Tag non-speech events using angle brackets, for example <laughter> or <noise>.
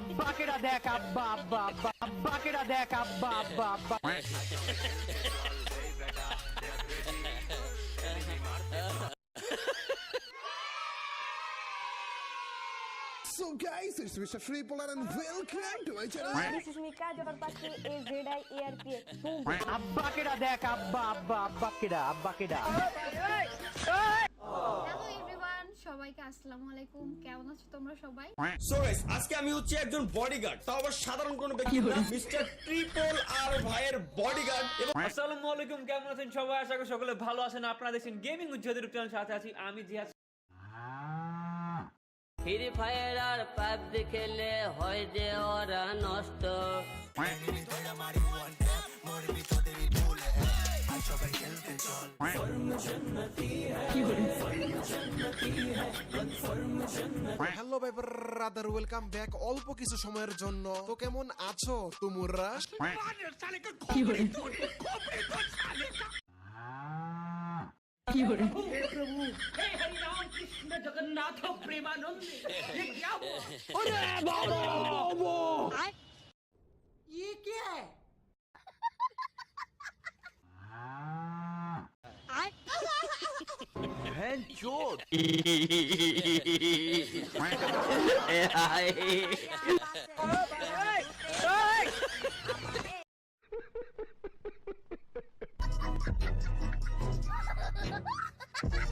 আব্বা কেডা দেখ আব্বা আব্বা আব্বা আব্বা কেডা দেখ আব্বা আব্বা আব্বা So guys, it's Mr. Free Polar and welcome to my channel. This is Mika Jabarpati A Z I A R P A. Boom. আব্বা কেডা সবাইকে আসসালামু আলাইকুম। কেমন আছো তোমরা সবাই? সো গাইস আজকে আমি হচ্ছে একজন বডিগার্ড তাও আবার সাধারণ কোনো ব্যক্তি না মিস্টার ট্রিপল আর ভাইয়ের বডিগার্ড এবং আসসালামু আলাইকুম কেমন আছেন সবাই? আশা করি সকলে ভালো আছেন। আপনারা দেখছেন গেমিং উজ্জ্বলের চ্যানেল সাথে আছি আমি জিহাদ ফ্রি ফায়ার আর পাবজি খেলে হয় যে ওরা নষ্ট। হ্যালো ভাই ব্রাদার ওয়েলকাম ব্যাক অল্প কিছু সময়ের জন্য। তো কেমন আছো তোমরা? কি হরে প্রভু হে হরি রাম কৃষ্ণ জগন্নাথ প্রেমানন্দ ये क्या हुआ अरे बाबा headshot! <laughs> <laughs>